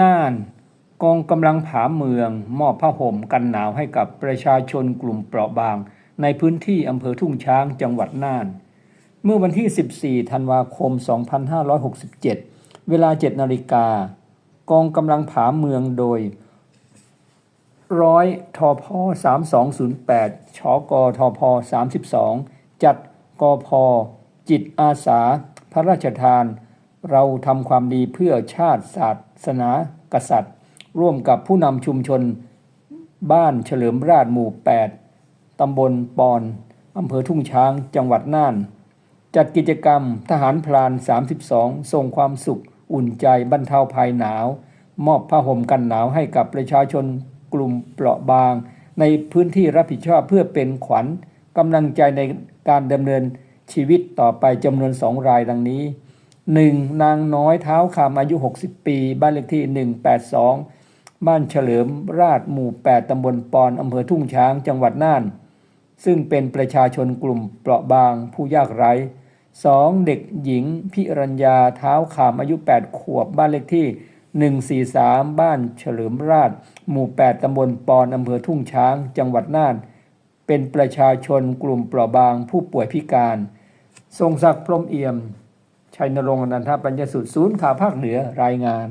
น่าน กองกำลังผาเมือง มอบผ้าห่มกันหนาวให้กับประชาชนกลุ่มเปราะบาง ในพื้นที่อำเภอทุ่งช้างจังหวัดน่าน เมื่อวันที่ 14 ธันวาคม 2567 เวลา 7 นาฬิกา กองกำลังผาเมืองโดยร้อยทอพ3208ชกทอพ32 จัดกพจิตอาสา พระราชทาน เราทำความดีเพื่อชาติศาสนากษัตริย์ ร่วมกับผู้นำชุมชน บ้านเฉลิมราชหมู่ 8 ตำบลปอนอำเภอทุ่งช้างจังหวัดน่าน จัดกิจกรรมทหารพลาน 32 ส่งความสุข อุ่นใจบรรเทาภัยหนาว มอบผ้าห่มกันหนาวให้กับประชาชนกลุ่มเปราะบาง ในพื้นที่รับผิดชอบเพื่อเป็นขวัญกำลังใจในการดำเนินชีวิตต่อไปจำนวนสองรายดังนี้ 1. นางน้อยเท้าคำอายุ 60 ปี บ้านเลขที่ 182 บ้านเฉลิมราชหมู่ 8 ตำบลปอนอำเภอทุ่งช้างจังหวัดน่าน ซึ่งเป็นประชาชนกลุ่มเปราะบางผู้ยากไร้ 2. เด็กหญิงพิรัญญาเท้าขาอายุ 8 ขวบ บ้านเลขที่ 143 บ้านเฉลิมราช หมู่ 8 ตำบลปอนอำเภอทุ่งช้าง จังหวัดน่าน เป็นประชาชนกลุ่มเปราะบางผู้ป่วยพิการ ทรงศักดิ์พรมเอี่ยม ชัยนรงค์อนันทปัญญสุดศูนย์ข่าวภาคเหนือรายงาน